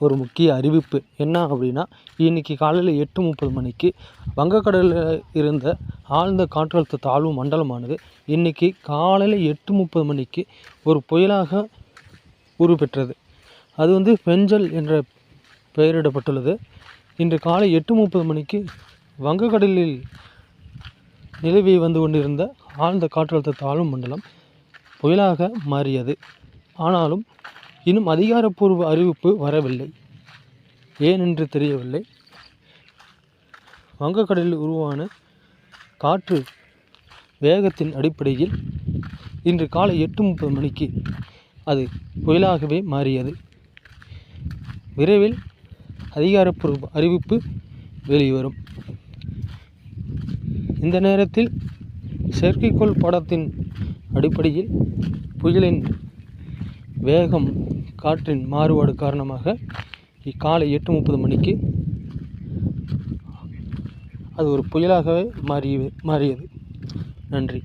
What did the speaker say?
ஒரு முக்கிய அறிவிப்பு. என்ன அப்படின்னா இன்றைக்கி காலையில் எட்டு முப்பது மணிக்கு வங்கக்கடலில் இருந்த ஆழ்ந்த காற்றழுத்த தாழ்வு மண்டலமானது இன்றைக்கி காலையில் எட்டு முப்பது மணிக்கு ஒரு புயலாக உருப்பெற்றது. அது வந்து பெஞ்சல் என்ற பெயரிடப்பட்டுள்ளது. இன்று காலை எட்டு முப்பது மணிக்கு வங்கக்கடலில் நிலவி வந்து கொண்டிருந்த ஆழ்ந்த காற்றழுத்த தாழ்வு மண்டலம் புயலாக மாறியது. ஆனாலும் இன்னும் அதிகாரப்பூர்வ அறிவிப்பு வரவில்லை. ஏன் என்று தெரியவில்லை. வங்கக்கடலில் உருவான காற்று வேகத்தின் அடிப்படையில் இன்று காலை எட்டு முப்பது மணிக்கு அது புயலாகவே மாறியது. விரைவில் அதிகாரப்பூர்வ அறிவிப்பு வெளிவரும். இந்த நேரத்தில் செயற்கைக்கோள் படத்தின் அடிப்படையில் புயலின் வேகம் காற்றின் மாறுபாடு காரணமாக இக்காலை எட்டு முப்பது மணிக்கு அது ஒரு புயலாகவே மாறிய மாறியது. நன்றி.